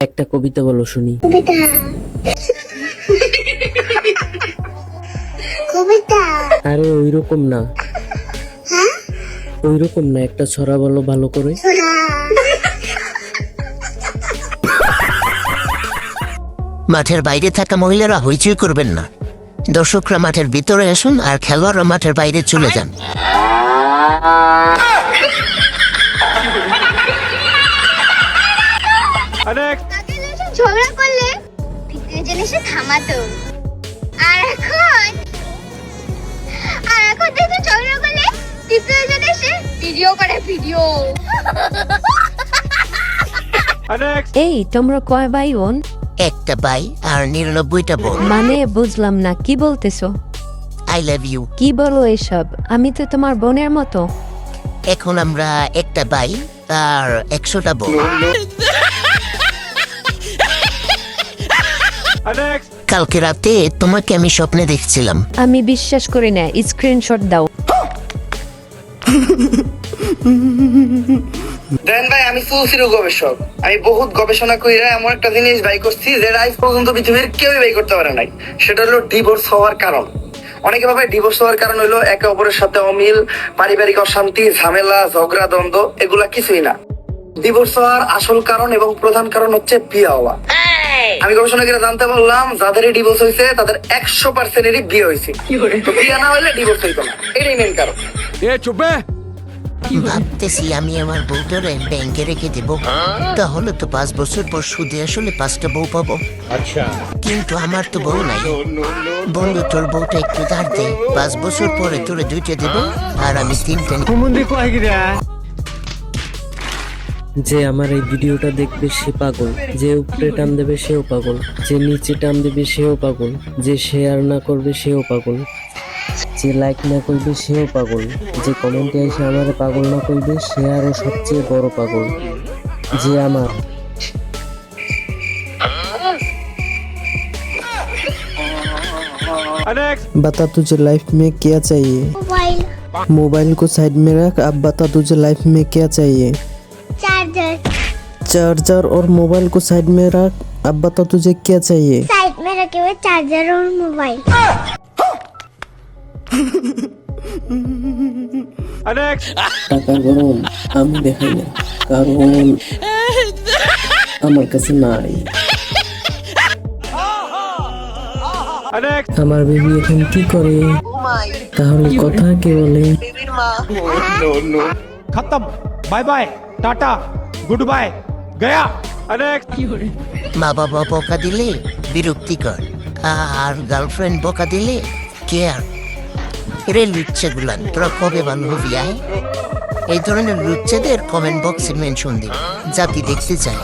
একটা কবিতা বলো শুনি। আরে ওই রকম না। হ্যাঁ? ওই রকম না একটা ছড়া বলো ভালো করে। মাঠের বাইরে থাকা মহিলারা হইচই করবেন না। দর্শকরা মাঠের ভিতরে আসুন আর খেলোয়াড়রা মাঠের বাইরে চলে যান। ঝগড়া করলে তৃতীয় জন এসে থামাতো। আর এখন আর এখন দেখো ঝগড়া করলে তৃতীয় জন এসে ভিডিও করে ভিডিও এই তোমরা কয় ভাই বোন? একটা বাই আর নিরানব্বইটা বোন। মানে বুঝলাম না কি বলতেছো? আই লাভ ইউ কি বলো এসব? আমি তো তোমার বোনের মতো। এখন আমরা একটা বাই আর একশোটা বোন। কালকে রাতে তোমাকে আমি স্বপ্নে দেখছিলাম। আমি বিশ্বাস করি না স্ক্রিনশট দাও। দেন ভাই আমি সুচির গবেষক। আমি বহুত গবেষণা কইরা এমন একটা জিনিস বাই করছি যেটা আজ পর্যন্ত পৃথিবীর কেউই বাই করতে পারে নাই। সেটা হলো ডিভোর্স হওয়ার কারণ। অনেকে ভাবে ডিভোর্স হওয়ার কারণ হলো একে অপরের সাথে অমিল পারিবারিক অশান্তি ঝামেলা ঝগড়া দ্বন্দ্ব এগুলা কিছুই না। ডিভোর্স হওয়ার আসল কারণ এবং প্রধান কারণ হচ্ছে বিয়ে হওয়া। আমি গবেষণা করে জানতে পারলাম যাদেরই ডিভোর্স হয়েছে তাদের একশো পার্সেন্টেরই বিয়ে হয়েছে তো বিয়ে না হলে ডিভোর্স হইতো না। এটাই মেন কারণ। ভাবতেছি আমি আমার বউটারে ব্যাংকে রেখে দেব। তাহলে তো পাঁচ বছর পর সুদে আসলে পাঁচটা বউ পাবো। কিন্তু আমার তো বউ নাই। বন্ধু তোর বউটা একটু ধার দে। পাঁচ বছর পরে তোরে দুইটা দেব আর আমি তিনটা। যে আমার এই ভিডিওটা দেখবে সে পাগল যে উপরে টান দেবে সেও পাগল যে নিচে টান দেবে সেও পাগল যে শেয়ার না করবে সেও পাগল যে লাইক না করবে সেও পাগল যে কমেন্টে এসে আমার পাগল না করবে সে আরো সবচেয়ে বড় পাগল যে আমার बता तुझे लाइफ में क्या चाहिए মোবাইল मोबाइल को साइड में रख अब बता तुझे लाइफ में क्या चाहिए चार्जर चार्जर और मोबाइल को साइड में रख अब बता तुझे क्या चाहिए साइड में रखे हुए चार्जर और मोबाइल টাকা গরম আমি দেখাই না কারণ আমার কাছে নাই আমার বেবি এখন কি করে তাহলে কথা কে বলে खत्म bye bye tata good Gaya মা বাবা বকা দিলে, বিরক্তিকর। আর গার্লফ্রেন্ড বকা দিলে কেয়ার রে লুচ্ছে গুলান, তোরা কবে বান্ধবী, আয়? এই ধরনের লুচ্ছেদের কমেন্ট বক্সে মেনশন দিন জাতি দেখতে চায়